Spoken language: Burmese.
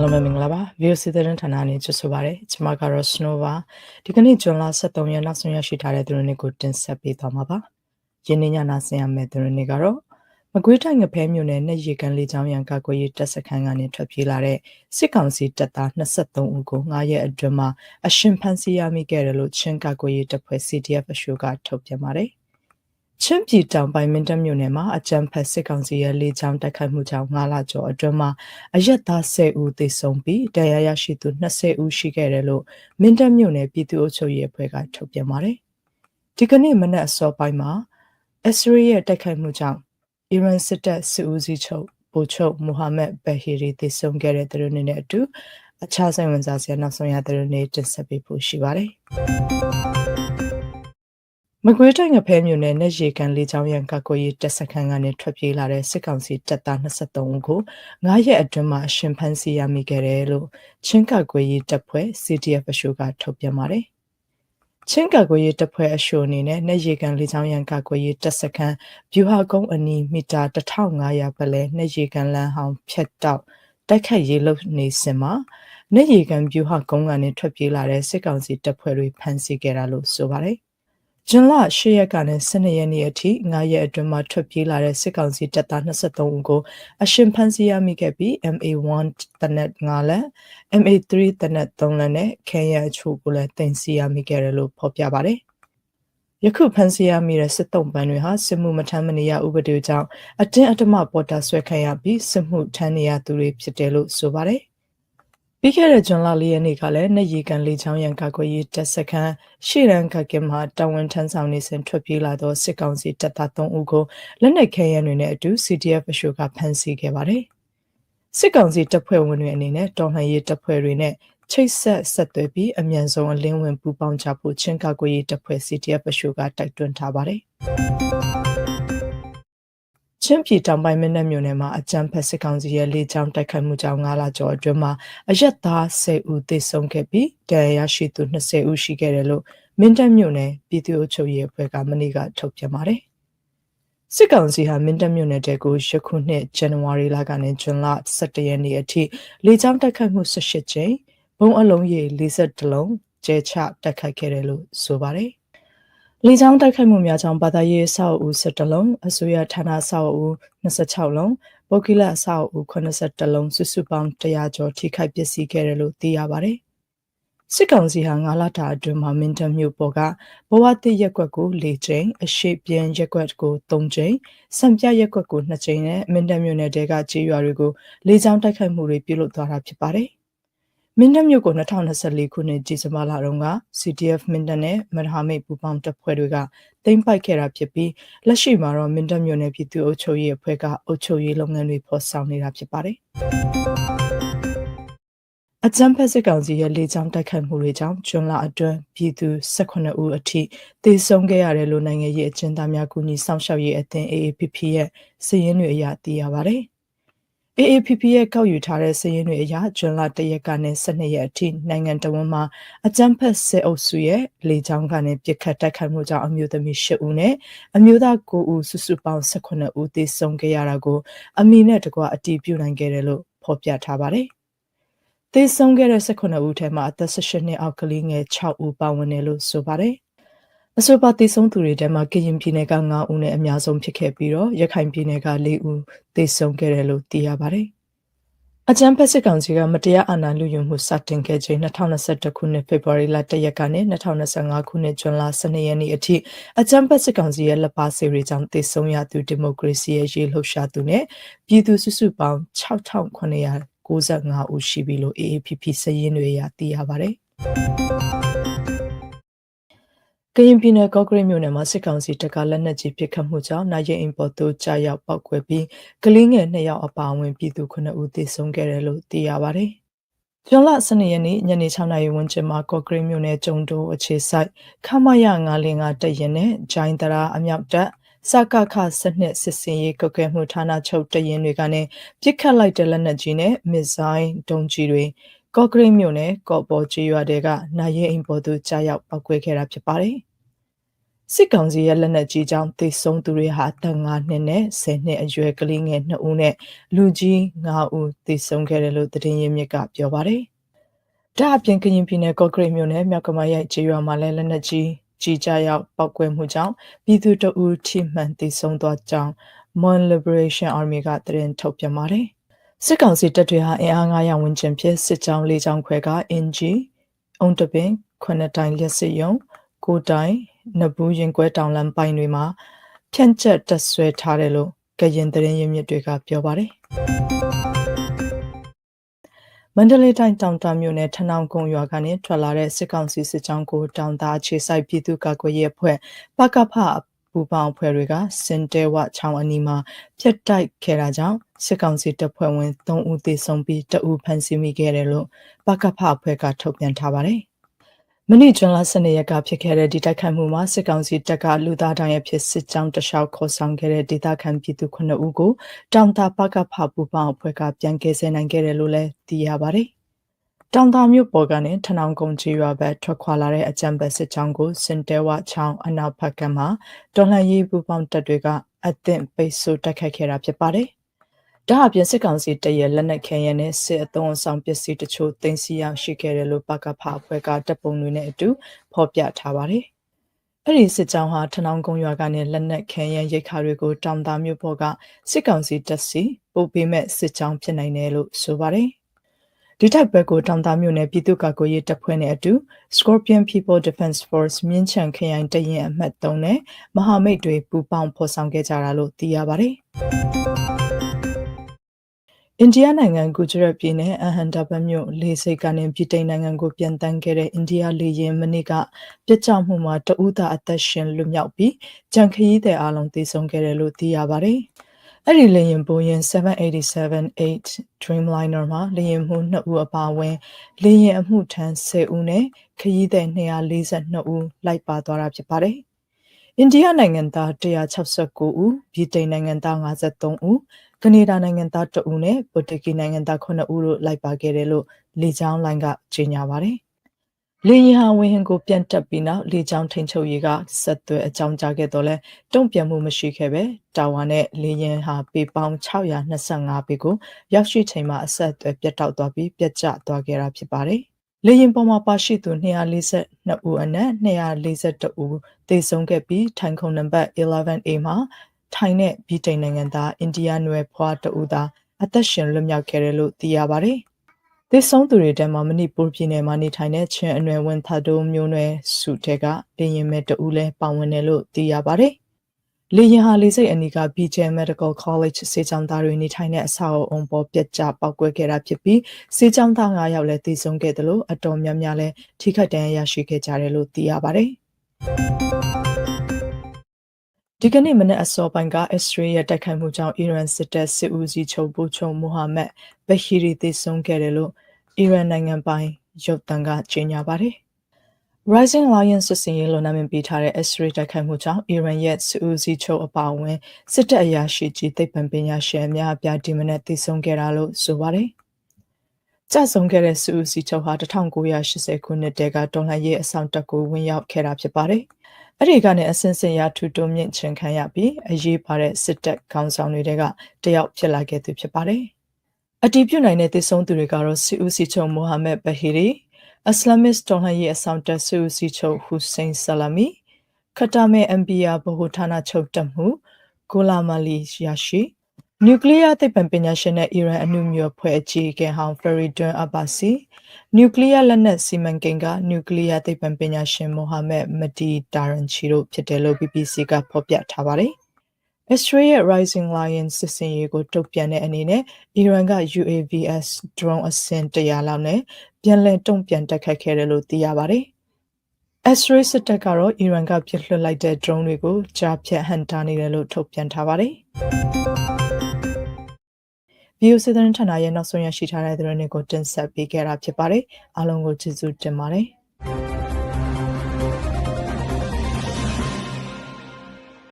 အားလုံးပဲမင်္ဂလာပါ VOC သတင်းဌာနနဲ့ကြိုဆိုပါရစေကျွန်မကတော့ Snow ပါဒီကနေ့ဇွန်လ23ရက်နောက်ဆုံးရရှိထားတဲ့သတင်းတွေကိုတင်ဆက်ပေးသွားမှာပါယင်းနေ့ညနာဆင်ရမယ့်သတင်းတွေကတော့မကွေးတိုင်းငဖဲမြို့နယ်နဲ့ရေကန်လေးချောင်းရန်ကာကွယ်ရေးတပ်စခန်းကနေထွက်ပြေးလာတဲ့စစ်ကောင်စီတပ်သား23ဦးကို9ရက်အတွင်းမှာအရှင်ဖမ်းဆီးရမိခဲ့တယ်လို့ချင်းကာကွယ်ရေးတပ်ဖွဲ့ CDF အရှိုကထုတ်ပြန်ပါတယ် ချင်းပြည်တောင်ပိုင်းမင်းတပ်မြို့နယ်မှာအကြမ်းဖက်စစ်ကောင်စီရဲ့လေကြောင်းတိုက်ခိုက်မှုကြောင့်9လကျော်အတွင်းမှာအရက်သား10ဦးသေဆုံးပြီးတရားရရှိသူ20ဦးရှိခဲ့တယ်လို့မင်းတပ်မြို့နယ်ပြည်သူ့အုပ်ချုပ်ရေးအဖွဲ့ကထုတ်ပြန်ပါတယ်။ဒီကနေ့မနက်အစောပိုင်းမှာအစ္စရေးရဲ့တိုက်ခိုက်မှုကြောင့်အီရန်စစ်တပ်စစ်ဦးစီးချုပ်ဗိုလ်ချုပ်မိုဟာမက်ဘဟီရီသေဆုံးခဲ့တဲ့တဲ့နေ့နဲ့အတူအခြားဆိုင်ဝင်စားစရာနောက်ဆုံးရတဲ့နေ့တင်ဆက်ပေးဖို့ရှိပါတယ်။ မကွေးတိုင်းငဖဲမြို့နယ်နဲ့ရေကန်လေးချောင်းရန်ကကိုရီတက်စခန်းကနေထွက်ပြေးလာတဲ့စစ်ကောင်စီတပ်သား23ဦးကို9ရက်အတွင်းမှာအရှင်ဖမ်းဆီးရမိခဲ့တယ်လို့ချင်းကကွေရီတပ်ဖွဲ့ CDF အရှိုကထုတ်ပြန်ပါတယ်။ချင်းကကွေရီတပ်ဖွဲ့အရှိုအနေနဲ့နဲ့ရေကန်လေးချောင်းရန်ကကွေရီတက်စခန်းဗျူဟာကုန်းအနီးမီတာ1500ပလဲနဲ့ရေကန်လမ်းဟောင်းဖြတ်တောက်တိုက်ခတ်ရေးလုပ်နေစင်မှာနေရီကန်ဗျူဟာကုန်းကနေထွက်ပြေးလာတဲ့စစ်ကောင်စီတပ်ဖွဲ့တွေဖမ်းဆီးခဲ့တာလို့ဆိုပါတယ်။ ဂျွန်လ10ရက်ကနေ12ရက်နေ့အထိ9ရက်အတွင်းမှာထွက်ပြေးလာတဲ့စစ်ကောင်စီတပ်သား23ဦးကိုအရှင်ဖမ်းဆီးရမိခဲ့ပြီး MA1 တနက်9လက် MA3 တနက်3လက်နဲ့ခဲရအချို့ကိုလည်းတင်စီရမိခဲ့တယ်လို့ဖော်ပြပါတယ်။ယခုဖန်စီရမိတဲ့စစ်တုံးပန်းတွေဟာစစ်မှုမထမ်းမနေရဥပဒေကြောင့်အတင်းအဓမ္မပေါ်တာဆွဲခံရပြီးစစ်မှုထမ်းနေရသူတွေဖြစ်တယ်လို့ဆိုပါတယ် ပြီးခဲ့တဲ့ဇွန်လ၄ရက်နေ့ကလည်းနေရီကန်လေးချောင်းရန်ကာကွယ်ရေးတပ်စခန်းရှေ့ရန်ကကင်မှာတာဝန်ထမ်းဆောင်နေစဉ်ထွက်ပြေးလာသောစစ်ကောင်စီတပ်သား3ဦးကိုလက်နက်ခဲယမ်းတွေနဲ့အတူ CDF အရှိုကဖမ်းဆီးခဲ့ပါတယ်။စစ်ကောင်စီတပ်ဖွဲ့ဝင်တွေအနေနဲ့တော်လှန်ရေးတပ်ဖွဲ့တွေနဲ့ချိတ်ဆက်ဆက်သွယ်ပြီးအမြန်ဆုံးအလင်းဝင်ပူးပေါင်းကြဖို့ချင်းကာကွယ်ရေးတပ်ဖွဲ့ CDF အရှိုကတိုက်တွန်းထားပါတယ်။ ချင်းပြည်တောင်ပိုင်းမင်းတပ်မြို့နယ်မှာအကြမ်းဖက်စစ်ကောင်စီရဲ့လေကြောင်းတိုက်ခိုက်မှုကြောင့်9လကျော်အတွင်းမှာအရက်သား10ဦးသေဆုံးခဲ့ပြီးတရားရရှိသူ20ဦးရှိခဲ့တယ်လို့မင်းတပ်မြို့နယ်ပြည်သူ့အုပ်ချုပ်ရေးအဖွဲ့ကမနေ့ကထုတ်ပြန်ပါတယ်။စစ်ကောင်စီဟာမင်းတပ်မြို့နယ်တဲကိုယခုနှစ်ဇန်နဝါရီလကနေဇွန်လ17ရက်နေ့အထိလေကြောင်းတိုက်ခိုက်မှု18ကြိမ်ဘုံအလုံးရေ42လုံးကျဲချတိုက်ခိုက်ခဲ့တယ်လို့ဆိုပါတယ် လေကြောင်းတိုက်ခိုက်မှုများကြောင့်ဘာသာရေးအဆောက်အဦ17လုံးအစိုးရဌာနအဆောက်အဦ26လုံးပုဂ္ဂလိအဆောက်အဦ82လုံးစုစုပေါင်း100ကျော်ထိခိုက်ပျက်စီးခဲ့တယ်လို့သိရပါတယ်။စစ်ကောင်စီဟာငါလာတာအတွင်းမှာမင်းတပ်မြို့ပေါ်ကဘဝတိရက်ကွက်ကို၄ကြိမ်အရှိပြန်ရက်ကွက်ကို၃ကြိမ်စံပြရက်ကွက်ကို၂ကြိမ်နဲ့မင်းတပ်မြို့နယ်တဲကကြေးရွာတွေကိုလေကြောင်းတိုက်ခိုက်မှုတွေပြုလုပ်သွားတာဖြစ်ပါတယ်။ မင်းတပ်မြို့ကို2024ခုနှစ်ဒီဇင်ဘာလတုန်းက CDF မင်းတပ်နဲ့မဟာမိတ်ပူးပေါင်းတပ်ဖွဲ့တွေကသိမ်းပိုက်ခဲ့တာဖြစ်ပြီးလက်ရှိမှာတော့မင်းတပ်မြို့နယ်ပြည်သူ့အုပ်ချုပ်ရေးအဖွဲ့ကအုပ်ချုပ်ရေးလုပ်ငန်းတွေဖော်ဆောင်နေတာဖြစ်ပါတယ်။အကြမ်းဖက်စစ်ကောင်စီရဲ့လေကြောင်းတိုက်ခိုက်မှုတွေကြောင့်ကျွန်းလာအတွင်းပြည်သူ18ဦးအထိသေဆုံးခဲ့ရတယ်လို့နိုင်ငံရေးအကျဉ်းသားများကူညီဆောင်ရှောက်ရေးအသင်း AAPP ရဲ့စာရင်းတွေအရသိရပါတယ်။ AAPP ရဲ့ကောက်ယူထားတဲ့စာရင်းတွေအရဇွန်လ၁ရက်ကနေ12ရက်အထိနိုင်ငံတော်ဝန်မှာအကြမ်းဖက်စစ်အုပ်စုရဲ့လေကြောင်းကနေပြစ်ခတ်တိုက်ခိုက်မှုကြောင့်အမျိုးသမီး၈ဦးနဲ့အမျိုးသား9ဦးစုစုပေါင်း18ဦးသေဆုံးခဲ့ရတာကိုအမီနဲ့တကွအတည်ပြုနိုင်ခဲ့တယ်လို့ဖော်ပြထားပါတယ်။သေဆုံးခဲ့တဲ့18ဦးထဲမှာအသက်18နှစ်အောက်ကလေးငယ်6ဦးပါဝင်တယ်လို့ဆိုပါတယ်။ အဆိုပါတည်ဆုံသူတွေထဲမှာကရင်ပြည်နယ်က9ဦးနဲ့အများဆုံးဖြစ်ခဲ့ပြီးတော့ရခိုင်ပြည်နယ်က4ဦးသေဆုံးခဲ့တယ်လို့သိရပါတယ်။အကြံဖက်စစ်ကောင်စီကမတရားအာဏာလုယူမှုစတင်ခဲ့ချိန်2021ခုနှစ်ဖေဖော်ဝါရီလ1ရက်ကနေ2025ခုနှစ်ဇွန်လ12ရက်နေ့အထိအကြံဖက်စစ်ကောင်စီရဲ့လက်ပါစီတွေကြောင့်သေဆုံးရသူဒီမိုကရေစီရဲ့ရေလှုပ်ရှားသူနဲ့ပြည်သူစုစုပေါင်း6995ဦးရှိပြီလို့ AAPP စည်ရင်းတွေအရသိရပါတယ်။ ကရင်ပြည်နယ်ကော့ကရိတ်မြို့နယ်မှာစစ်ကောင်စီတပ်ကလက်နက်ကြီးပစ်ခတ်မှုကြောင့်နိုင်ရင်အိမ်ပေါ်သို့ကြာရောက်ပောက်ကွယ်ပြီးကလေးငယ်2ယောက်အပါအဝင်ပြည်သူ9ဦးသေဆုံးခဲ့တယ်လို့သိရပါတယ်။ကျွန်းလ12ရက်နေ့ညနေ6နာရီဝန်းကျင်မှာကော့ကရိတ်မြို့နယ်ကျုံတိုအခြေဆိုင်ခမရ905တပ်ရင်နဲ့ဂျိုင်းတရာအမြောက်တပ်စကခစနစ်စစ်စင်ရေးကုတ်ကဲမှုဌာနချုပ်တရင်တွေကနေပြစ်ခတ်လိုက်တဲ့လက်နက်ကြီးနဲ့မစ်ဇိုင်းဒုံးကြီးတွေ ကော့ကရိတ်မြို့နယ်ကော့ပေါ်ကျွော်တဲကနိုင်ရင်အိမ်ပေါ်သို့ကြားရောက်ပောက်ကွဲခဲ့တာဖြစ်ပါတယ်။စစ်ကောင်စီရဲ့လက်နက်ကြီးကြောင့်သေဆုံးသူတွေဟာအသက်9နှစ်နဲ့10နှစ်အရွယ်ကလေးငယ်2ဦးနဲ့လူကြီး9ဦးသေဆုံးခဲ့တယ်လို့သတင်းရင်းမြစ်ကပြောပါတယ်။ဒါအပြင်ကရင်ပြည်နယ်ကော့ကရိတ်မြို့နယ်မြောက်ကမရိုက်ကျေးရွာမှာလည်းလက်နက်ကြီးကြီးကြရောက်ပောက်ကွဲမှုကြောင့်ပြည်သူတအူထိမှန်သေဆုံးသွားကြောင်း Mon Liberation Army ကသတင်းထုတ်ပြန်ပါတယ်။ စစ်ကောင်စီတပ်တွေဟာအင်အား900ဝန်းကျင်ဖြင့်စစ်ကြောင်း၄ကြောင်းခွဲကအင်ဂျီအုံတပင်ခွနတိုင်လျက်စစ်ယုံကိုတိုင်နဘူးရင်ကွဲတောင်လမ်းပိုင်းတွေမှာဖြန့်ကျက်တက်ဆွဲထားတယ်လို့ကရင်သတင်းရင်းမြစ်တွေကပြောပါတယ်မန္တလေးတိုင်းတောင်တာမြို့နယ်ထနောင်ကုန်းရွာကနေထွက်လာတဲ့စစ်ကောင်စီစစ်ကြောင်းကိုတောင်သားခြေဆိုင်ပြည်သူ့ကာကွယ်ရေးအဖွဲ့ပကဖ ပူပေါင်းအဖွဲ့တွေကစင်တဲဝချောင်းအနီးမှာဖျက်တိုက်ခဲ့တာကြောင့်စစ်ကောင်စီတပ်ဖွဲ့ဝင်3ဦးသေဆုံးပြီး2ဦးဖမ်းဆီးမိခဲ့တယ်လို့ပကဖအဖွဲ့ကထုတ်ပြန်ထားပါတယ်မနေ့ကျွန်းလ12ရက်ကဖြစ်ခဲ့တဲ့ဒီတိုက်ခိုက်မှုမှာစစ်ကောင်စီတပ်ကလူသားတိုင်းအဖြစ်စစ်ကြောင်းတလျှောက်ခေါ်ဆောင်ခဲ့တဲ့ဒေသခံပြည်သူ9ဦးကိုတောင်တာပကဖပူပေါင်းအဖွဲ့ကပြန်ကယ်ဆယ်နိုင်ခဲ့တယ်လို့လည်းသိရပါတယ်။ တောင်တာမြို့ပေါ်ကနေထနောင်ကုန်းကြီးရွာဘက်ထွက်ခွာလာတဲ့အကြံဘက်စစ်ကြောင်းကိုစင်တဲဝချောင်းအနောက်ဘက်ကမှတော်လှန်ရေးပူပေါင်းတပ်တွေကအသင့်ပိတ်ဆို့တိုက်ခိုက်ခဲ့တာဖြစ်ပါတယ်။ဒါအပြင်စစ်ကောင်စီတပ်ရဲ့လက်နက်ခဲယမ်းနဲ့စစ်အုံဆောင်ပစ္စည်းတချို့တင်စီရောက်ရှိခဲ့တယ်လို့ပကဖအဖွဲ့ကတပ်ပုံတွေနဲ့အတူဖော်ပြထားပါတယ်။အဲ့ဒီစစ်ကြောင်းဟာထနောင်ကုန်းရွာကနေလက်နက်ခဲယမ်းရိတ်ခါတွေကိုတောင်သားမြို့ပေါ်ကစစ်ကောင်စီတပ်စီပို့ပေးမဲ့စစ်ကြောင်းဖြစ်နိုင်တယ်လို့ဆိုပါတယ်။ ဒီတိုက်ပွဲကိုတောင်သားမြို့နယ်ပြည်သူ့ကာကွယ်ရေးတပ်ဖွဲ့နဲ့အတူ Scorpion People Defense Force မြင်းချံခရိုင်တရင်အမှတ်3နဲ့မဟာမိတ်တွေပူးပေါင်းဖော်ဆောင်ခဲ့ကြတာလို့သိရပါတယ်။အိန္ဒိယနိုင်ငံဂူဂျရတ်ပြည်နယ်အဟန်ဒါဘတ်မြို့လေဆိပ်ကနေပြည်တိန်နိုင်ငံကိုပြန်တန်းခဲ့တဲ့အိန္ဒိယလေယာဉ်မနေ့ကပြစ်ကျမှုမှာတဦးသာအသက်ရှင်လွတ်မြောက်ပြီးကြံခရီးသည်အလုံးသေဆုံးခဲ့တယ်လို့သိရပါတယ်။ အဲ့ဒီလေယာဉ်ဘိုးရင်787-8 Dreamliner မှာလေယာဉ်မှု2ဦးအပါအဝင်လေယာဉ်အမှုထမ်း10ဦးနဲ့ခရီးသည်242ဦးလိုက်ပါသွားတာဖြစ်ပါတယ်။အိန္ဒိယနိုင်ငံသား169ဦးပြည်တိန်နိုင်ငံသား53ဦးကနေဒါနိုင်ငံသားတဦးနဲ့ပိုတူဂီနိုင်ငံသား9ဦးတို့လိုက်ပါခဲ့တယ်လို့လေကြောင်းလိုင်းကကြေညာပါတယ်။ လေယာဉ်ဟာဝင်းဟင်ကိုပြန်တက်ပြီးနောက်လေကြောင်းထိန်ချုပ်ရေးကဆက်သွဲအကြောင်းကြားခဲ့တော့လဲတုံ့ပြန်မှုမရှိခဲ့ပဲတာဝါနဲ့လေယာဉ်ဟာပေပေါင်း625ပေကိုရောက်ရှိချိန်မှာအဆက်အသွဲပြတ်တောက်သွားပြီးပြတ်ကျသွားခဲ့တာဖြစ်ပါတယ်။လေရင်ပေါ်မှာပါရှိသူ242ဦးအနက်242ဦးသေဆုံးခဲ့ပြီးထိုင်ခုံနံပါတ် 11A မှာထိုင်းနဲ့ဗြိတိန်နိုင်ငံသားအိန္ဒိယနွယ်ဖွားတဦးသာအသက်ရှင်လွတ်မြောက်ခဲ့တယ်လို့သိရပါတယ်။ သစ်ဆုံးသူတွေထဲမှာမဏိပူပြည်နယ်မှာနေထိုင်တဲ့ချင်းအနွယ်ဝင်သတိုးမျိုးနွယ်စုတဲကလေရင်မဲ့တဦးလဲပါဝင်တယ်လို့သိရပါတယ်။လေရင်ဟာလေစိတ်အနီးက BJ Medical College စေချောင်းသားတွေနေထိုင်တဲ့အဆောက်အုံပေါ်ပြက်ကျပောက်ကွဲခဲ့တာဖြစ်ပြီးစေချောင်းသား9ယောက်လည်းသေဆုံးခဲ့တယ်လို့အတော်များများလည်းထိခိုက်ဒဏ်ရာရရှိခဲ့ကြတယ်လို့သိရပါတယ်။ ဒီကနေ့မနက်အစောပိုင်းကအစ္စရေးရဲ့တိုက်ခိုက်မှုကြောင့်အီရန်စစ်တပ်စစ်ဦးစီးချုပ်ဘူချုံမိုဟာမက်ဘဟီရီသေဆုံးခဲ့တယ်လို့အီရန်နိုင်ငံပိုင်ရုပ်သံကကြေညာပါတယ်။ Rising Lion စစ်စင်ရေးလို့နာမည်ပေးထားတဲ့ Israel တိုက်ခိုက်မှုကြောင့်အီရန်ရဲ့စစ်ဦးစီးချုပ်အပါအဝင်စစ်တပ်အရာရှိကြီးသိပ္ပံပညာရှင်အများအပြားဒီမနက်သေဆုံးခဲ့တာလို့ဆိုပါတယ်။ ကြဆုံခဲ့တဲ့စစ်ဦးစီးချုပ်ဟာ1980ခုနှစ်တည်းကတော်လှန်ရေးအဆောင်တက်ကိုဝင်ရောက်ခဲ့တာဖြစ်ပါတယ်။အဲ့ဒီကနေအစင်စင်ရထူတိုးမြင့်ချင်ခံရပြီးအရေးပါတဲ့စစ်တပ်ခေါင်းဆောင်တွေကတယောက်ဖြစ်လာခဲ့သူဖြစ်ပါတယ်။အတီးပြုတ်နိုင်တဲ့သေဆုံးသူတွေကတော့စီဦးစီချုပ်မိုဟာမက်ဘဟီရီအစ္စလာမစ်တော်လှန်ရေးအဆောင်တပ်စီဦးစီချုပ်ဟူစိန်ဆလာမီခတာမဲအမ်ဘီယာဗဟိုဌာနချုပ်တပ်မှုကိုလာမာလီယာရှိ နျူကလ িয়ার သိပ္ပံပညာရှင်နဲ့အီရန်အနုမြတ်ဖွဲ့အကြီးအကဲဟောင်းဖရီဒွန်အဘာစီနျူကလ িয়ার လက်နက်စီမံကိန်းကနျူကလ িয়ার သိပ္ပံပညာရှင်မိုဟာမက်မဒီတာရန်ချီတို့ဖြစ်တယ်လို့ BBC ကဖော်ပြထားပါတယ်။ Australia Rising Lion စစ်စင်ရေးကိုတုံ့ပြန်တဲ့အနေနဲ့အီရန်က UAVs drone အစင်100လောက်နဲ့ပြန်လည်တုံ့ပြန်တိုက်ခိုက်ခဲ့တယ်လို့သိရပါတယ်။ Australia စစ်တပ်ကတော့အီရန်ကပြစ်လွှတ်လိုက်တဲ့ drone တွေကိုကြားဖြတ်ဟန်တာနေတယ်လို့ထုတ်ပြန်ထားပါတယ်။ VOA စစ်တမ်းဌာနရဲ့နောက်ဆုံးရရှိထားတဲ့သတင်းတွေကိုတင်ဆက်ပေးခဲ့တာဖြစ်ပါတယ်အားလုံးကိုကျေးဇူးတင်ပါတယ်